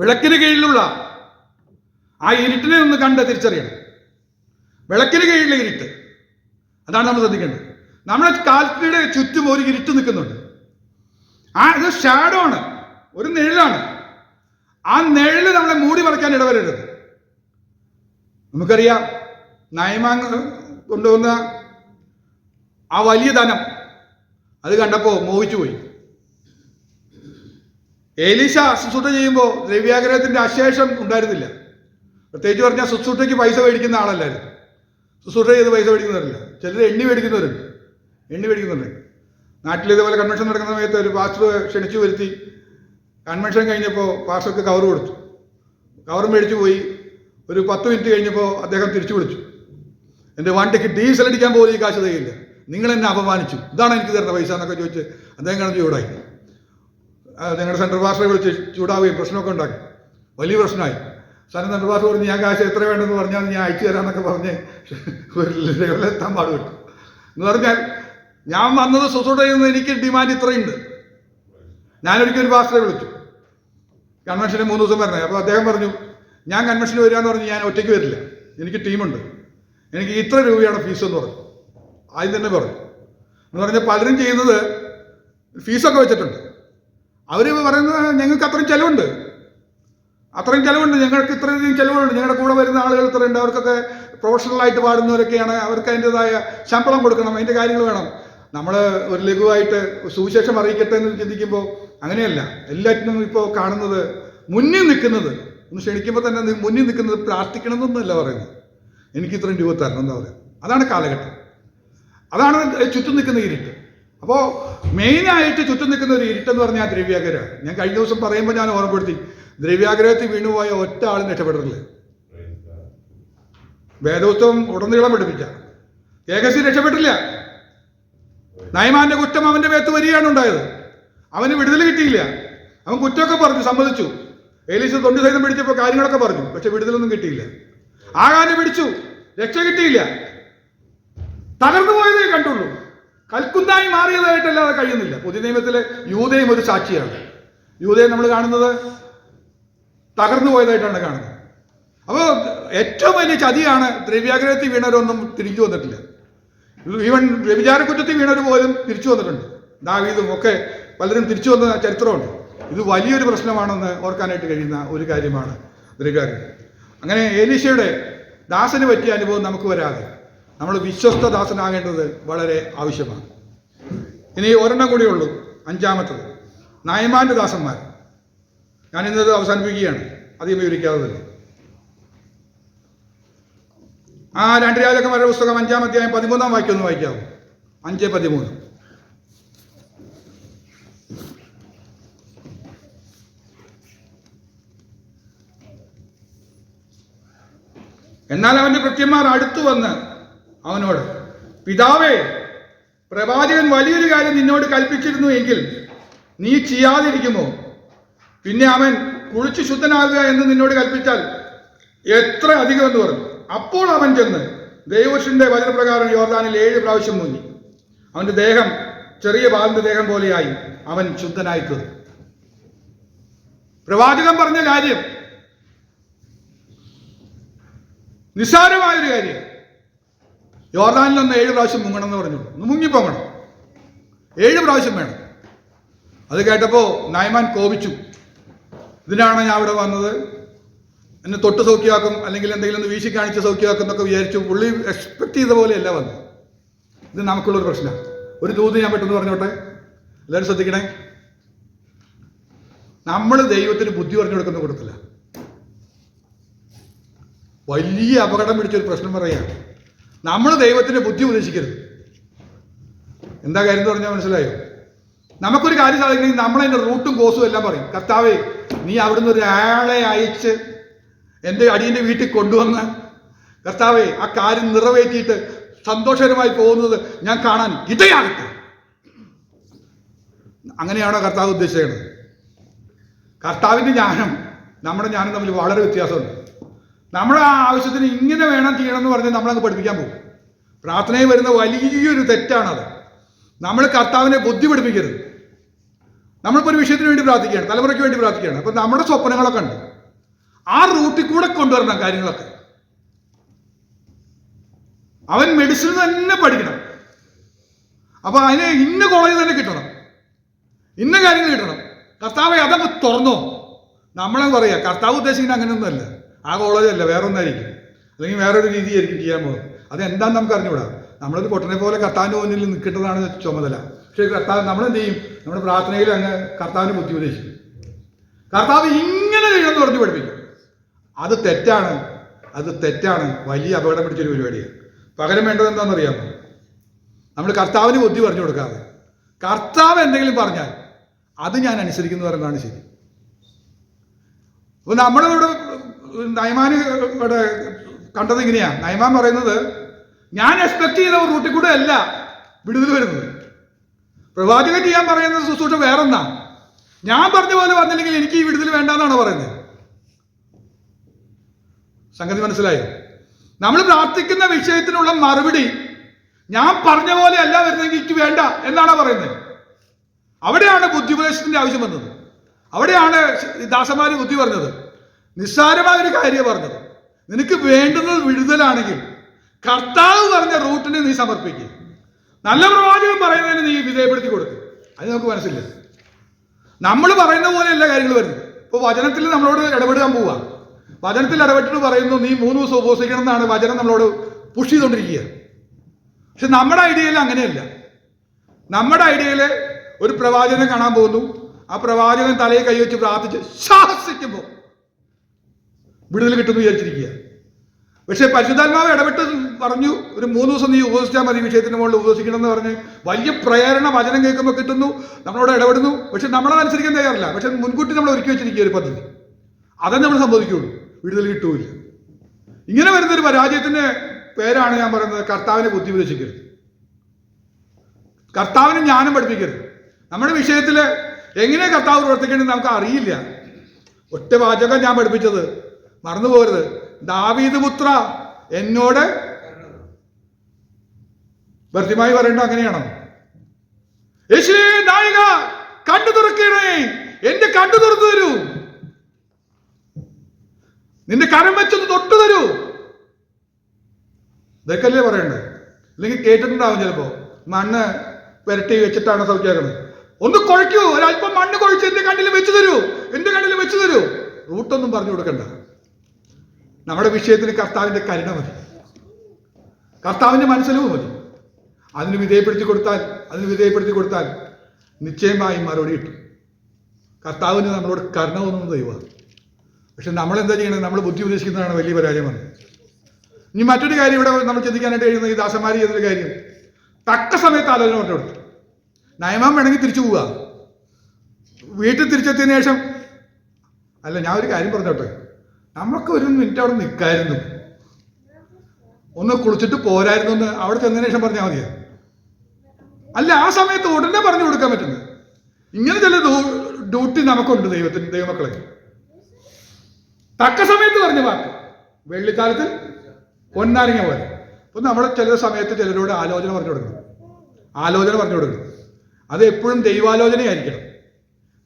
വിളക്കിന് കീഴിലുള്ള ആ ഇരുട്ടിനെ ഒന്ന് കണ്ട് തിരിച്ചറിയണം. വിളക്കിന് കീഴിലെ ഇരുട്ട്. അതാണ് നമ്മൾ ശ്രദ്ധിക്കേണ്ടത്. നമ്മുടെ കാൽക്കിടെ ചുറ്റും ഒരു ഇരുട്ട് നിൽക്കുന്നുണ്ട്. ആ ഇത് ഷാഡോ ആണ്. ഒരു നിഴലാണ്. ആ നിഴൽ നമ്മളെ മൂടി മറയ്ക്കാൻ ഇടവരരുത്. നമുക്കറിയാം നയമാങ് കൊണ്ടുവന്ന ആ വലിയ ധനം അത് കണ്ടപ്പോൾ മോഹിച്ചു പോയി ഏലീശ ശുശ്രൂഷ ചെയ്യുമ്പോൾ ദ്രവ്യാഗ്രഹത്തിന്റെ അശേഷം ഉണ്ടായിരുന്നില്ല. പ്രത്യേകിച്ച് പറഞ്ഞാൽ ശുശ്രൂഷയ്ക്ക് പൈസ മേടിക്കുന്ന ആളല്ലായിരുന്നു. ശുശ്രൂഷ ചെയ്ത് പൈസ മേടിക്കുന്നവരില്ല. ചിലർ എണ്ണി മേടിക്കുന്നവരുണ്ട്. എണ്ണി മേടിക്കുന്നുണ്ട് നാട്ടിൽ ഇതുപോലെ കൺവെൻഷൻ നടക്കുന്ന സമയത്ത് ഒരു പാസ്റ്റർ ക്ഷണിച്ചു വരുത്തി കൺവെൻഷൻ കഴിഞ്ഞപ്പോൾ പാസ്റ്റർക്ക് കവർ കൊടുത്തു. കവർ മേടിച്ചു പോയി. ഒരു പത്ത് മിനിറ്റ് കഴിഞ്ഞപ്പോൾ അദ്ദേഹം തിരിച്ചു വിളിച്ചു. എന്റെ വണ്ടിക്ക് ഡീസൽ അടിക്കാൻ പോലും ഈ കാശ് തയ്യില്ല നിങ്ങൾ എന്നെ അപമാനിച്ചു. ഇതാണ് എനിക്ക് തരുന്ന പൈസ എന്നൊക്കെ ചോദിച്ച് അദ്ദേഹം കിടന്ന് ചൂടായി. ഞങ്ങളുടെ സെൻട്രൽ പാസ്റ്ററെ വിളിച്ച് ചൂടാവുകയും പ്രശ്നമൊക്കെ ഉണ്ടാക്കി. വലിയ പ്രശ്നമായി. സാറിന് സെൻട്രൽ ഭാഷ പറഞ്ഞ് ഞാൻ കാശ് എത്ര വേണ്ടെന്ന് പറഞ്ഞാൽ ഞാൻ അയച്ചു തരാമെന്നൊക്കെ പറഞ്ഞ് എത്താൻ പാടുപെട്ടു. പാട് എന്ന് പറഞ്ഞാൽ ഞാൻ വന്നത് ശുശ്രൂഷ നിന്ന് എനിക്ക് ഡിമാൻഡ് ഇത്രയുണ്ട്. ഞാനൊരിക്കൽ ഒരു പാസ്റ്ററെ വിളിച്ചു. കൺവെൻഷന് മൂന്ന് ദിവസം വരണേ. അപ്പോൾ അദ്ദേഹം പറഞ്ഞു ഞാൻ കൺവെൻഷന് വരികയെന്ന് പറഞ്ഞ് ഞാൻ ഒറ്റയ്ക്ക് വരില്ല. എനിക്ക് ടീമുണ്ട്. എനിക്ക് ഇത്ര രൂപയാണ് ഫീസ് എന്ന് പറഞ്ഞു. ആദ്യം തന്നെ പറഞ്ഞു. എന്ന് പറഞ്ഞാൽ പലരും ചെയ്യുന്നത് ഫീസൊക്കെ വെച്ചിട്ടുണ്ട്. അവർ പറയുന്നത് ഞങ്ങൾക്ക് അത്രയും ചിലവുണ്ട്. അത്രയും ചിലവുണ്ട്. ഞങ്ങൾക്ക് ഇത്രയധികം ചിലവുണ്ട് ഞങ്ങളുടെ കൂടെ വരുന്ന ആളുകൾ ഇത്രയുണ്ട് അവർക്കൊക്കെ പ്രൊഫഷണലായിട്ട് പാടുന്നവരൊക്കെയാണ് അവർക്ക് അതിന്റെതായ ശമ്പളം കൊടുക്കണം. അതിന്റെ കാര്യങ്ങൾ വേണം. നമ്മൾ ഒരു ലഘുവായിട്ട് സുവിശേഷം അറിയിക്കട്ടെ എന്ന് ചിന്തിക്കുമ്പോൾ അങ്ങനെയല്ല. എല്ലാറ്റിനും ഇപ്പോൾ കാണുന്നത് മുന്നിൽ നിൽക്കുന്നത്. ഒന്ന് ക്ഷണിക്കുമ്പോൾ തന്നെ മുന്നിൽ നിൽക്കുന്നത് പ്രാർത്ഥിക്കണമെന്നൊന്നുമല്ല പറയുന്നത്. എനിക്ക് ഇത്രയും രൂപ തരണം എന്താ പറയുക അതാണ് കാലഘട്ടം. അതാണ് ചുറ്റും നിൽക്കുന്ന ഇരുട്ട്. അപ്പോൾ മെയിനായിട്ട് ചുറ്റും നിൽക്കുന്ന ഒരു ഇരുട്ടെന്ന് പറഞ്ഞാൽ ദ്രവ്യാഗ്രഹം. ഞാൻ കഴിഞ്ഞ ദിവസം പറയുമ്പോൾ ഞാൻ ഓർമ്മപ്പെടുത്തി. ദ്രവ്യാഗ്രഹത്തിൽ വീണുപോയ ഒറ്റ ആളും രക്ഷപ്പെട്ടിട്ടില്ല. വേദോത്വം ഉടനീളം പഠിപ്പിച്ച ഏകസി രക്ഷപ്പെട്ടില്ല. നയമാന്റെ കുറ്റം അവന്റെ മേത്ത് വരികയാണ് ഉണ്ടായത്. അവന് വിടുതൽ കിട്ടിയില്ല. അവൻ കുറ്റമൊക്കെ പറഞ്ഞു സമ്മതിച്ചു. ഏലീസ് തൊണ്ടി സൈതം പിടിച്ചപ്പോൾ കാര്യങ്ങളൊക്കെ പറഞ്ഞു പക്ഷെ വിടുതലൊന്നും കിട്ടിയില്ല. ആകാനെ പിടിച്ചു രക്ഷ കിട്ടിയില്ല. തകർന്നു പോയതേ കണ്ടുള്ളൂ. കൽക്കുന്നായി മാറിയതായിട്ടല്ലാതെ കഴിയുന്നില്ല. പുതിയ നിയമത്തിലെ യൂതയും ഒരു സാക്ഷിയാണ്. യൂതയെ നമ്മൾ കാണുന്നത് തകർന്നു പോയതായിട്ടാണ് കാണുന്നത്. അപ്പോൾ ഏറ്റവും വലിയ ചതിയാണ് ദ്രവ്യാഗ്രഹത്തിൽ വീണവരൊന്നും തിരിച്ചു വന്നിട്ടില്ല. ഈവൻ വ്യഭിചാരക്കുറ്റത്തിൽ വീണവർ പോലും തിരിച്ചു വന്നിട്ടുണ്ട്. ദാവീദും ഒക്കെ പലരും തിരിച്ചു വന്ന ചരിത്രമുണ്ട്. ഇത് വലിയൊരു പ്രശ്നമാണെന്ന് ഓർക്കാനായിട്ട് കഴിയുന്ന ഒരു കാര്യമാണ് ദ്രവ്യാഗ്രഹം. അങ്ങനെ ഏലീശയുടെ ദാസന് പറ്റിയ അനുഭവം നമുക്ക് വരാതെ. നമ്മൾ വിശ്വസ്ത ദാസനാകേണ്ടത് വളരെ ആവശ്യമാണ്. ഇനി ഒരെണ്ണം കൂടിയേ ഉള്ളൂ അഞ്ചാമത്തത്. നയമാന്റെ ദാസന്മാർ. ഞാൻ ഇന്നത് അവസാനിപ്പിക്കുകയാണ് അധികം വിവരിക്കാതെ തന്നെ ആ രണ്ട് രാജാക്കന്മാരുടെ പുസ്തകം അഞ്ചാം അധ്യായം പതിമൂന്നാം വാക്യം ഒന്ന് വായിക്കാവൂ. അഞ്ച് പതിമൂന്ന്. എന്നാൽ അവന്റെ ഭൃത്യന്മാർ അടുത്തു വന്ന് അവനോട് പിതാവേ പ്രവാചകൻ വലിയൊരു കാര്യം നിന്നോട് കൽപ്പിച്ചിരുന്നു എങ്കിൽ നീ ചെയ്യാതിരിക്കുമോ? പിന്നെ അവൻ കുളിച്ച് ശുദ്ധനാകുക എന്ന് നിന്നോട് കൽപ്പിച്ചാൽ എത്ര അധികം എന്ന് പറഞ്ഞു. അപ്പോൾ അവൻ ചെന്ന് ദൈവശിന്റെ വചനപ്രകാരം യോർദാനിൽ ഏഴ് പ്രാവശ്യം മുങ്ങി. അവന്റെ ദേഹം ചെറിയ ബാലിന്റെ ദേഹം പോലെയായി അവൻ ശുദ്ധനായി തീർന്നു. പ്രവാചകൻ പറഞ്ഞ കാര്യം നിസ്സാരമായൊരു കാര്യം. യോർദാനിൽ ഒന്ന് ഏഴ് പ്രാവശ്യം മുങ്ങണം എന്ന് പറഞ്ഞു ഒന്ന് മുങ്ങിപ്പോങ്ങണം. ഏഴ് പ്രാവശ്യം വേണം. അത് കേട്ടപ്പോൾ നയമാൻ കോപിച്ചു. ഇതിനാണ് ഞാൻ ഇവിടെ വന്നത്? എന്നെ തൊട്ട് സൗഖ്യമാക്കും അല്ലെങ്കിൽ എന്തെങ്കിലും ഒന്ന് വീശി കാണിച്ച് സൗഖ്യമാക്കും എന്നൊക്കെ വിചാരിച്ചു പുള്ളി എക്സ്പെക്ട് ചെയ്ത പോലെയല്ല വന്നത്. ഇത് നമുക്കുള്ളൊരു പ്രശ്നമാണ്. ഒരു ദൂത് ഞാൻ പെട്ടെന്ന് പറഞ്ഞോട്ടെ? എല്ലാവരും ശ്രദ്ധിക്കണേ. നമ്മൾ ദൈവത്തിന് ബുദ്ധി പറഞ്ഞു കൊടുക്കുന്ന കൊടുക്കില്ല വലിയ അപകടം പിടിച്ചൊരു പ്രശ്നം പറയാം. നമ്മൾ ദൈവത്തിന്റെ ബുദ്ധി ഉപദേശിക്കരുത്. എന്താ കാര്യം എന്ന് പറഞ്ഞാൽ മനസ്സിലായോ? നമുക്കൊരു കാര്യം സാധിക്കണമെങ്കിൽ നമ്മളതിന്റെ റൂട്ടും കോസും എല്ലാം പറയും. കർത്താവേ നീ അവിടുന്ന് ഒരാളെ അയച്ച് എന്റെ അടിയന്റെ വീട്ടിൽ കൊണ്ടുവന്ന് കർത്താവേ ആ കാര്യം നിറവേറ്റിയിട്ട് സന്തോഷകരമായി പോകുന്നത് ഞാൻ കാണാൻ ഇടയാകട്ടെ. അങ്ങനെയാണോ കർത്താവ് ഉദ്ദേശിക്കുന്നത് കർത്താവിന്റെ ജ്ഞാനം നമ്മുടെ ജ്ഞാനം തമ്മിൽ വളരെ വ്യത്യാസമുണ്ട്. നമ്മുടെ ആവശ്യത്തിന് ഇങ്ങനെ വേണം ചെയ്യണം എന്ന് പറഞ്ഞ് നമ്മളങ്ങ് പഠിപ്പിക്കാൻ പോകും. പ്രാർത്ഥനയിൽ വരുന്ന വലിയൊരു തെറ്റാണത്. നമ്മൾ കർത്താവിനെ ബുദ്ധി പഠിപ്പിക്കരുത് നമ്മളിപ്പോൾ ഒരു വിഷയത്തിന് വേണ്ടി പ്രാർത്ഥിക്കുകയാണ് തലമുറയ്ക്ക് വേണ്ടി പ്രാർത്ഥിക്കുകയാണ്. അപ്പം നമ്മുടെ സ്വപ്നങ്ങളൊക്കെ ഉണ്ട്. ആ റൂട്ടിൽ കൂടെ കൊണ്ടുവരണം കാര്യങ്ങളൊക്കെ. അവൻ മെഡിസിൻ തന്നെ പഠിക്കണം. അപ്പൊ അതിന് ഇന്ന കോളേജ് തന്നെ കിട്ടണം. ഇന്ന കാര്യങ്ങൾ കിട്ടണം. കർത്താവെ അതങ്ങ് തുറന്നോ. നമ്മളെ പറയാ കർത്താവ് ഉദ്ദേശിക്കുന്ന അങ്ങനെയൊന്നുമല്ല. ആ കോളേജ് അല്ല വേറെ ഒന്നായിരിക്കും അല്ലെങ്കിൽ വേറൊരു രീതിയായിരിക്കും ചെയ്യാൻ പോകുന്നത്. അതെന്താന്ന് നമുക്ക് അറിഞ്ഞുകൂടാ നമ്മളൊരു പൊട്ടനെ പോലെ കർത്താവിന്റെ മുന്നിൽ നിൽക്കേണ്ടതാണ് ചുമതല. പക്ഷേ കർത്താവ് നമ്മളെന്ത് ചെയ്യും നമ്മുടെ പ്രാർത്ഥനയിൽ അങ്ങ് കർത്താവിന് ബുദ്ധി ഉപദേശിക്കും. കർത്താവ് ഇങ്ങനെ ചെയ്യണമെന്ന് പറഞ്ഞു പഠിപ്പിക്കും. അത് തെറ്റാണ്. അത് തെറ്റാണ്. വലിയ അപകടം പിടിച്ചൊരു പരിപാടിയാണ് പകരം വേണ്ടത് എന്താണെന്നറിയാമോ? നമ്മൾ കർത്താവിന് ബുദ്ധി പറഞ്ഞു കൊടുക്കാതെ. കർത്താവ് എന്തെങ്കിലും പറഞ്ഞാൽ അത് ഞാൻ അനുസരിക്കുന്നു പറയുന്നതാണ് ശരി. അപ്പൊ നമ്മുടെ നയമാന് ഇവിടെ കണ്ടത് ഇങ്ങനെയാ. നയമാൻ പറയുന്നത് ഞാൻ എക്സ്പെക്ട് ചെയ്ത റൂട്ടിൽ കൂടെ അല്ല വിടുതൽ വരുന്നത്. പ്രവാചകൻ ചെയ്യാൻ പറയുന്ന ശുശ്രൂഷ എന്നാ ഞാൻ പറഞ്ഞ പോലെ വന്നില്ലെങ്കിൽ എനിക്ക് ഈ വിടുതൽ വേണ്ടെന്നാണ് പറയുന്നത്? സംഗതി മനസ്സിലായോ? നമ്മൾ പ്രാർത്ഥിക്കുന്ന വിഷയത്തിനുള്ള മറുപടി ഞാൻ പറഞ്ഞ പോലെ അല്ല വരുന്നെങ്കിൽ എനിക്ക് വേണ്ട എന്നാണ് പറയുന്നത്? അവിടെയാണ് ബുദ്ധിപദേശത്തിന്റെ ആവശ്യം വന്നത്. അവിടെയാണ് ദാസന്മാര് ബുദ്ധി പറഞ്ഞത്. നിസ്സാരമായ ഒരു കാര്യം പറഞ്ഞത്. നിനക്ക് വേണ്ടുന്നത് വിടുതലാണെങ്കിൽ കർത്താവ് പറഞ്ഞ റൂട്ടിനെ നീ സമർപ്പിക്കുക നല്ല പ്രവാചകൻ പറയുന്നതിന് നീ വിധേയപ്പെടുത്തി കൊടുക്കുക അത് നമുക്ക് മനസ്സില്ല. നമ്മൾ പറയുന്ന പോലെയല്ല കാര്യങ്ങൾ വരുന്നത്. ഇപ്പോൾ വചനത്തിൽ നമ്മളോട് ഇടപെടാൻ പോവുക വചനത്തിൽ ഇടപെട്ടിട്ട് പറയുന്നു നീ മൂന്ന് ദിവസം ഉപസിക്കണം എന്നാണ് വചനം നമ്മളോട് പുഷ് ചെയ്തുകൊണ്ടിരിക്കുക പക്ഷെ നമ്മുടെ ഐഡിയയിൽ അങ്ങനെയല്ല. നമ്മുടെ ഐഡിയയിൽ ഒരു പ്രവാചകനെ കാണാൻ പോകുന്നു. ആ പ്രവാചകൻ തലയിൽ കൈവച്ച് പ്രാർത്ഥിച്ച് ശാസിക്കുമ്പോൾ വിടുതൽ കിട്ടുമെന്ന് വിചാരിച്ചിരിക്കുക. പക്ഷേ പരിശുദ്ധാത്മാവ് ഇടപെട്ട് പറഞ്ഞു ഒരു മൂന്ന് ദിവസം നീ ഉപദേശിച്ചാൽ മതി വിഷയത്തിന് മുകളിൽ ഉപദേശിക്കണം എന്ന് പറഞ്ഞ് വലിയ പ്രേരണ വചനം കേൾക്കുമ്പോൾ കിട്ടുന്നു നമ്മളോട് ഇടപെടുന്നു. പക്ഷെ നമ്മളത് അനുസരിക്കാൻ തയ്യാറില്ല. പക്ഷെ മുൻകൂട്ടി നമ്മൾ ഒരുക്കി വെച്ചിരിക്കുക ഒരു പദ്ധതി. അതേ നമ്മൾ സംഭവിക്കുകയുള്ളൂ വിടുതൽ കിട്ടൂല ഇങ്ങനെ വരുന്ന ഒരു പരാജയത്തിന്റെ പേരാണ് ഞാൻ പറയുന്നത് കർത്താവിനെ ബുദ്ധി ഉപദേശിക്കരുത് കർത്താവിനെ ജ്ഞാനം പഠിപ്പിക്കരുത്. നമ്മുടെ വിഷയത്തിൽ എങ്ങനെ കർത്താവ് പ്രവർത്തിക്കേണ്ടത് നമുക്ക് അറിയില്ല. ഒറ്റ വാചകം ഞാൻ പഠിപ്പിച്ചത് മറന്നു പോകരുത് ദാവീദ് പുത്ര എന്നോട് ഭർത്തിമായി പറയണ്ട അങ്ങനെയാണോ? നായിക കണ്ടു തുറക്കണേ. എന്റെ കണ്ടു തുറന്നു തരൂ. നിന്റെ കരം വെച്ചൊന്ന് തൊട്ടു തരൂ. ഇതൊക്കെയല്ലേ പറയണ്ടേ? അല്ലെങ്കിൽ കേട്ടിട്ടുണ്ടാവും ചിലപ്പോ. മണ്ണ് പുരട്ടി വെച്ചിട്ടാണ് സൗഖ്യാക്കുന്നത് ഒന്ന് കുഴയ്ക്കൂ. ഒരല്പം മണ്ണ് കുഴച്ച് എന്റെ കണ്ണിൽ വെച്ചു തരൂ. എന്റെ കണ്ണിൽ വെച്ചു തരൂ. റൂട്ടൊന്നും പറഞ്ഞു കൊടുക്കണ്ട. നമ്മുടെ വിഷയത്തിൽ കർത്താവിന്റെ കരുണ മതി. കർത്താവിന്റെ മനസ്സിലും മതി. അതിന് വിധേയപ്പെടുത്തി കൊടുത്താൽ അതിന് വിധേയപ്പെടുത്തി കൊടുത്താൽ നിശ്ചയമായി മറുപടി കിട്ടും. കർത്താവിന് നമ്മളോട് കരുണ തോന്നുന്നത് ദൈവമാണ്. പക്ഷെ നമ്മൾ എന്താ ചെയ്യണത് നമ്മൾ ബുദ്ധി ഉപദേശിക്കുന്നതാണ് വലിയ പരാജയം വന്നത്. ഇനി മറ്റൊരു കാര്യം ഇവിടെ നമ്മൾ ചിന്തിക്കാനായിട്ട് കഴിയുന്ന ഈ ദാസന്മാരി എന്നൊരു കാര്യം? തക്ക സമയത്ത് ആലോചന പറഞ്ഞു കൊടുത്തു. നയമാൻ വേണമെങ്കിൽ തിരിച്ചു പോവുക. വീട്ടിൽ തിരിച്ചെത്തിയതിനു ശേഷം അല്ല ഞാൻ ഒരു കാര്യം പറഞ്ഞോട്ടെ. നമുക്ക് ഒരു മിനിറ്റ് അവിടെ നിൽക്കായിരുന്നു ഒന്ന് കുളിച്ചിട്ട് പോരായിരുന്നു എന്ന് അവിടെ ചെന്നതിന് ശേഷം പറഞ്ഞാൽ മതിയോ? അല്ല ആ സമയത്ത് ഉടനെ പറഞ്ഞു കൊടുക്കാൻ പറ്റുന്നത്. ഇങ്ങനെ ചില ഡ്യൂട്ടി നമുക്കുണ്ട് ദൈവത്തിന് ദൈവമക്കളെ. തക്ക സമയത്ത് പറഞ്ഞ വാക്ക്. വെള്ളിക്കാലത്തിൽ പൊന്നാരിങ്ങ പോലെ. അപ്പൊ നമ്മളെ ചില സമയത്ത് ചിലരോട് ആലോചന പറഞ്ഞു കൊടുക്കണം. ആലോചന പറഞ്ഞു കൊടുക്കണം. അത് എപ്പോഴും ദൈവാലോചനയായിരിക്കണം.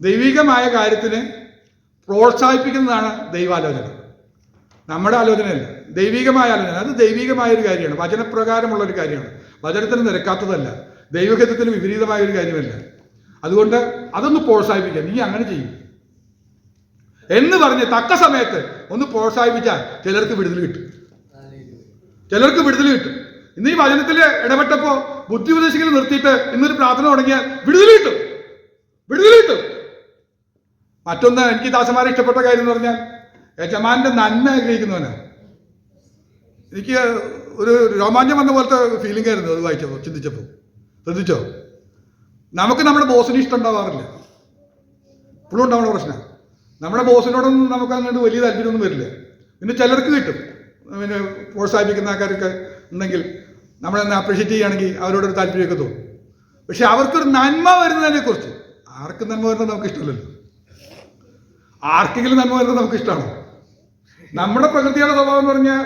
ദൈവികമായ കാര്യത്തിന് പ്രോത്സാഹിപ്പിക്കുന്നതാണ് ദൈവാലോചന. നമ്മുടെ ആലോചനയല്ല. ദൈവികമായ ആലോചന. അത് ദൈവികമായ ഒരു കാര്യമാണ്. വചനപ്രകാരമുള്ള ഒരു കാര്യമാണ്. വചനത്തിന് നിരക്കാത്തതല്ല. ദൈവഹിതത്തിന് വിപരീതമായ ഒരു കാര്യമല്ല. അതുകൊണ്ട് അതൊന്ന് പ്രോത്സാഹിപ്പിക്കുക. നീ അങ്ങനെ ചെയ്യും. എന്ന് പറഞ്ഞ് തക്ക സമയത്ത് ഒന്ന് പ്രോത്സാഹിപ്പിച്ചാൽ ചിലർക്ക് വിടുതൽ കിട്ടും. ചിലർക്ക് വിടുതൽ കിട്ടും. ഇന്ന് ഈ വചനത്തിൽ ഇടപെട്ടപ്പോ ബുദ്ധി ഉപദേശിക്കൽ നിർത്തിയിട്ട് ഇന്നൊരു പ്രാർത്ഥന തുടങ്ങിയാൽ വിടുതൽ കിട്ടും. വിടുതൽ കിട്ടും. മറ്റൊന്ന് എനിക്ക് ദാസന്മാരെ ഇഷ്ടപ്പെട്ട കാര്യം എന്ന് പറഞ്ഞാൽ യജമാന്റെ നന്മ ആഗ്രഹിക്കുന്നവന്. എനിക്ക് ഒരു രോമാഞ്ചം വന്ന പോലത്തെ ഫീലിംഗ് ആയിരുന്നു അത് വായിച്ചപ്പോൾ ചിന്തിച്ചപ്പോൾ. ശ്രദ്ധിച്ചോ? നമുക്ക് നമ്മുടെ ബോസിന് ഇഷ്ടം ഉണ്ടാവാറില്ല. ഇപ്പോഴും ഉണ്ടാവുന്ന പ്രശ്നം. നമ്മുടെ ബോസിനോടൊന്നും നമുക്ക് അങ്ങോട്ട് വലിയ താല്പര്യമൊന്നും വരില്ല. പിന്നെ ചിലർക്ക് കിട്ടും. പിന്നെ പ്രോത്സാഹിപ്പിക്കുന്ന ആൾക്കാർക്ക് ഉണ്ടെങ്കിൽ നമ്മളെന്നെ അപ്രീഷിയേറ്റ് ചെയ്യുകയാണെങ്കിൽ അവരോടൊരു താല്പര്യമൊക്കെ തോന്നും. പക്ഷെ അവർക്കൊരു നന്മ വരുന്നതിനെ കുറിച്ച് ആർക്കും നന്മ വരുന്നത് നമുക്ക് ഇഷ്ടമല്ലല്ലോ. ആർക്കെങ്കിലും നന്മ വരുന്നത് നമുക്ക് ഇഷ്ടമാണോ നമ്മുടെ പ്രകൃതിയുടെ സ്വഭാവം എന്ന് പറഞ്ഞാൽ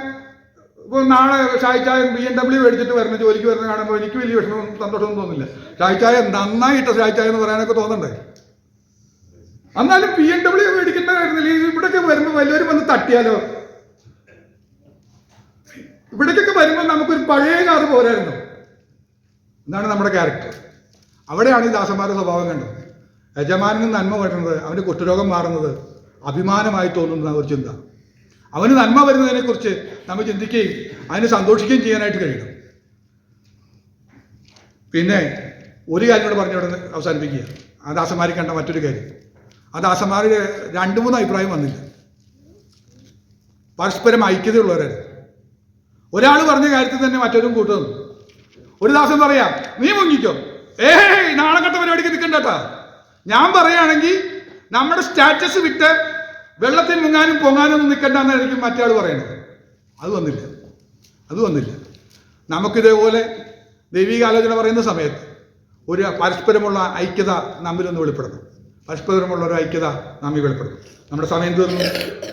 ഇപ്പോൾ നാളെ ഷായിച്ചായൻ ബി എം ഡബ്ല്യു മേടിച്ചിട്ട് വരുന്ന ജോലിക്ക് വരുന്ന കാണുമ്പോൾ എനിക്ക് വലിയ വിഷമം സന്തോഷമൊന്നും തോന്നില്ല. ഷായിച്ചായ നന്നായിട്ട് ഷായിച്ചായ എന്ന് പറയാനൊക്കെ തോന്നണ്ടേ? എന്നാലും പി എം ഡബ്ല്യു കാര്യമില്ല. ഇവിടേക്ക് വരുമ്പോൾ വലിയവരും വന്ന് തട്ടിയാലോ? ഇവിടേക്കൊക്കെ വരുമ്പോൾ നമുക്കൊരു പഴയ കാറ് പോരായിരുന്നു. എന്നാണ് നമ്മുടെ ക്യാരക്ടർ അവിടെയാണ് ഈ ദാസന്മാരുടെ സ്വഭാവം കണ്ടത്. യജമാനന് നന്മ വരുന്നത് അവന്റെ കുഷ്ഠരോഗം മാറുന്നത് അഭിമാനമായി തോന്നുന്ന ഒരു ചിന്ത. അവന് നന്മ വരുന്നതിനെക്കുറിച്ച് നമ്മൾ ചിന്തിക്കുകയും അതിനെ സന്തോഷിക്കുകയും ചെയ്യാനായിട്ട് കഴിയണം. പിന്നെ ഒരു കാര്യം കൂടെ പറഞ്ഞ് ഇവിടെ അവസാനിപ്പിക്കുക. ആ ദാസന്മാരെ കണ്ട മറ്റൊരു കാര്യം. ആ ദാസന്മാരിൽ രണ്ട് മൂന്ന് അഭിപ്രായം വന്നില്ല. പരസ്പരം ഐക്യതയുള്ളവരായിരുന്നു ഒരാൾ പറഞ്ഞ കാര്യത്തിൽ തന്നെ മറ്റൊരും കൂട്ടുന്നു ഒരു ദാസൻ പറയാ നീ മുങ്ങിക്കോ. ഏയ് നാളെ കട്ട പരിപാടിക്ക് നിൽക്കണ്ടട്ടാ ഞാൻ പറയുകയാണെങ്കിൽ നമ്മുടെ സ്റ്റാറ്റസ് വിട്ട് വെള്ളത്തിൽ മുങ്ങാനും പൊങ്ങാനും ഒന്നും നിൽക്കണ്ടെന്നായിരിക്കും മറ്റേ ആൾ പറയുന്നത്. അത് വന്നില്ല. അത് വന്നില്ല. നമുക്കിതേപോലെ ദൈവിക ആലോചന പറയുന്ന സമയത്ത് ഒരു പരസ്പരമുള്ള ഐക്യത നമ്മിലൊന്ന് വെളിപ്പെടുന്നു. പരസ്പരമുള്ള ഒരു ഐക്യത നമ്മിൽ വെളിപ്പെടുന്നു. നമ്മുടെ സമയം തീർന്നു.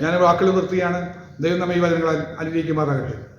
ഞാൻ വാക്കുകൾ നിർത്തുകയാണ്. ദൈവം നമ്മെ ഈ വചനങ്ങളാൽ അനുഗ്രഹിക്കുമാറാകട്ടെ.